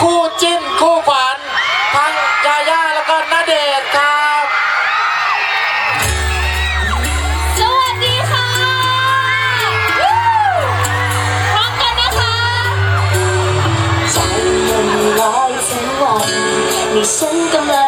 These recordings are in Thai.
คู่จิ้นคู่ฝันทั้งยาย่าแล้วก็นาเดชครับ สวัสดีค่ะพร้อมกันนะคะฉันกำลัง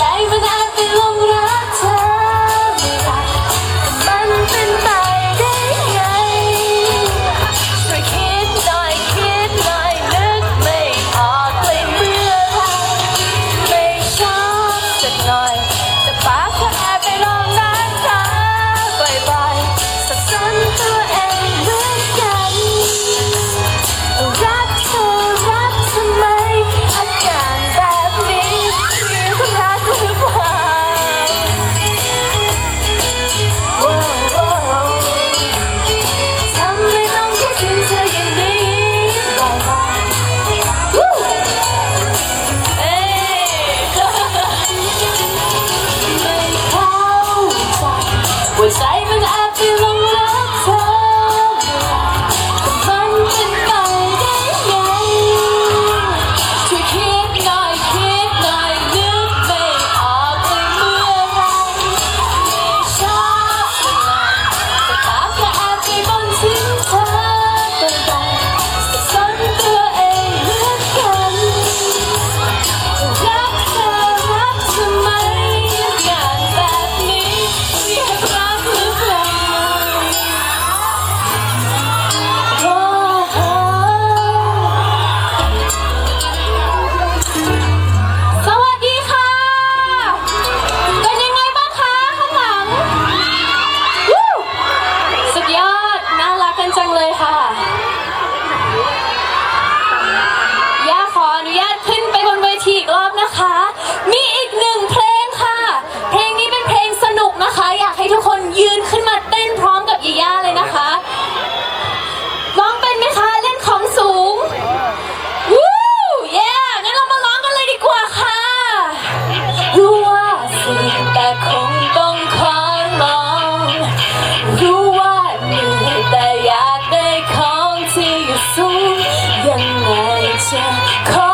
Diamond and the long run. Call.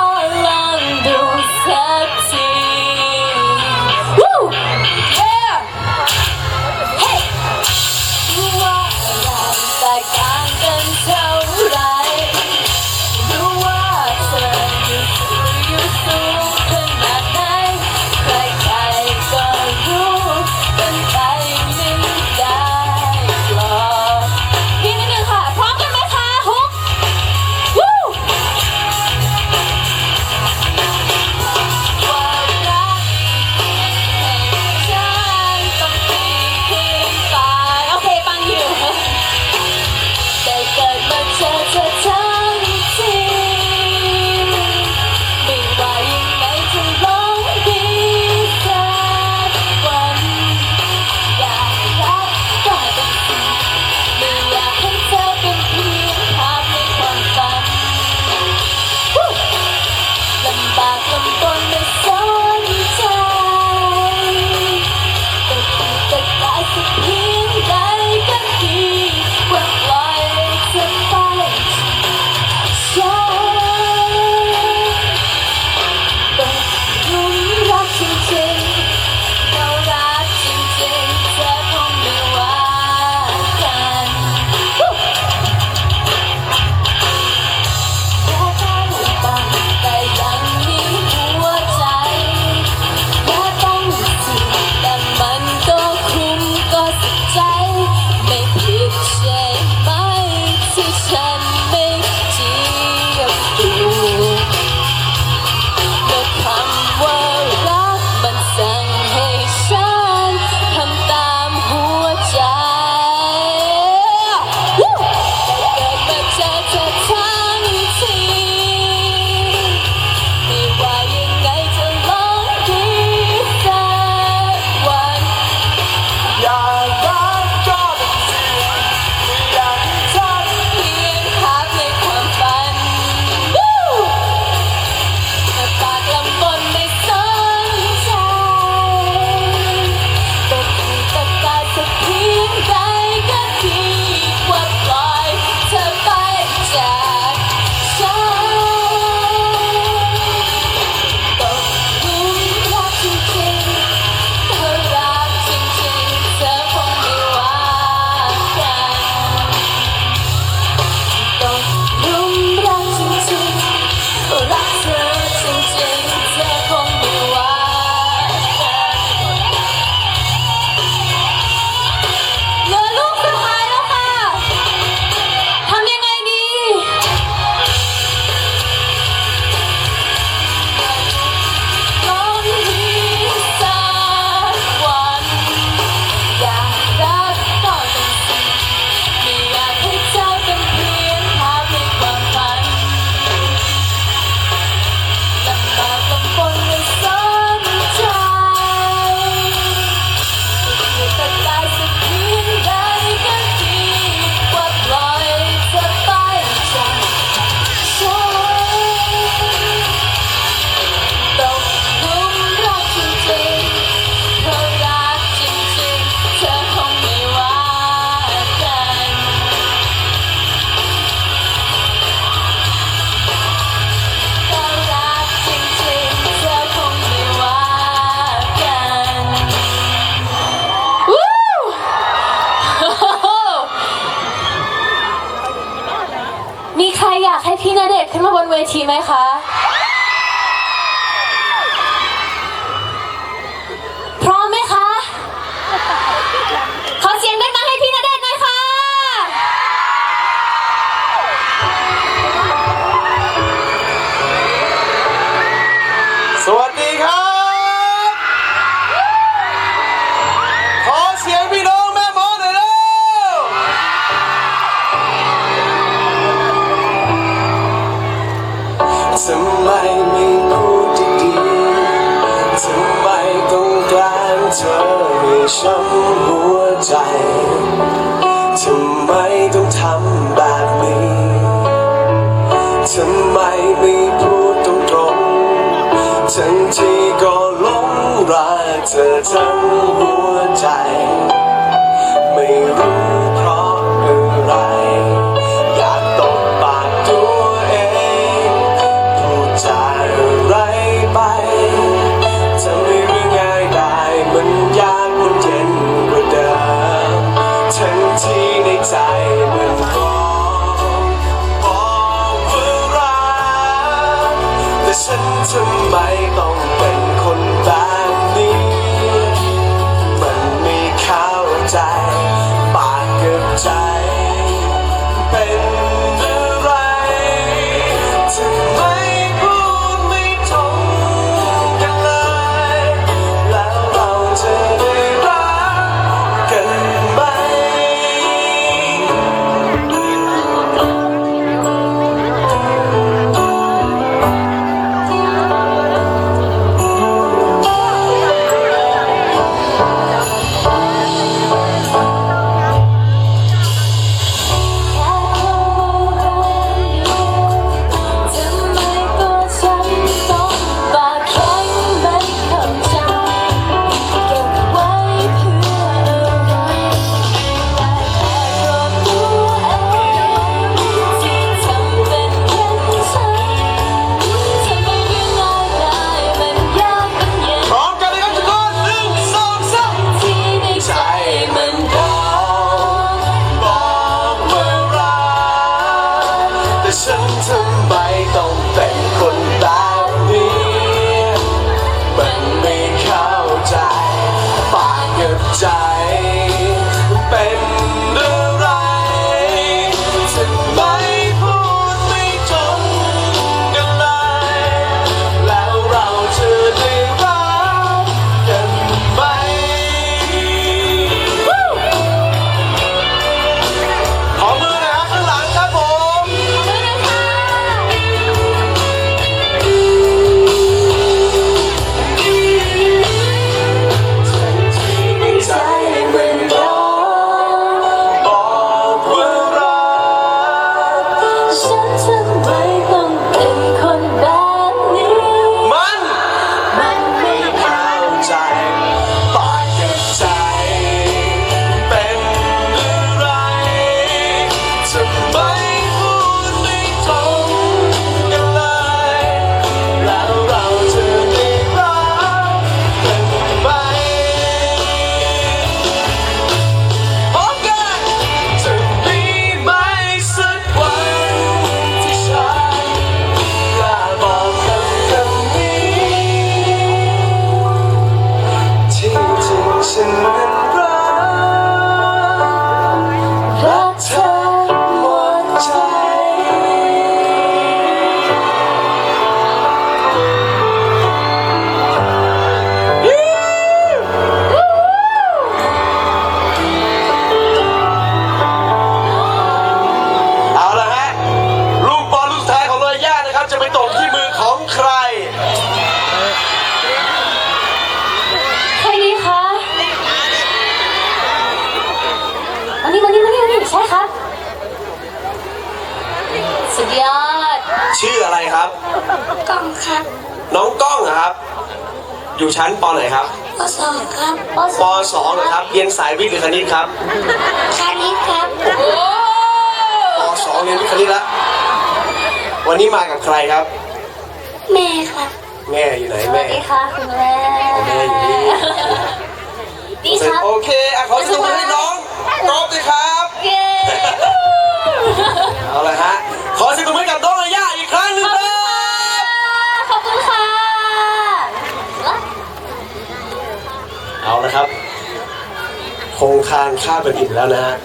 ทีไหมคะ เธอให้ช้ำหัวใจ ทำไมต้องทำแบบนี้ ทำไมไม่พูดตรงตรงทั้งที่ก็หลงรักเธอทั้งหัวใจ ไม่รู้ ชื่ออะไรครับก้องครับน้องก้องครับ อยู่ชั้นปไหนครับปสองครับปปสองเหรอครับ เรียนสายวิทย์หรือคณิตครับคณิตครับโปสองเรียนวิทย์คณิตละวันนี้มากับใครครับ แม่ครับแม่อยู่ไหนแม่สดีค่ะคุณแม่แม่อยู่นี่ดีครับโอเคอะขอสยงปรบมืน้องกรอบด้วครับ คงคานข้าวกันอิ่มแล้วนะฮะ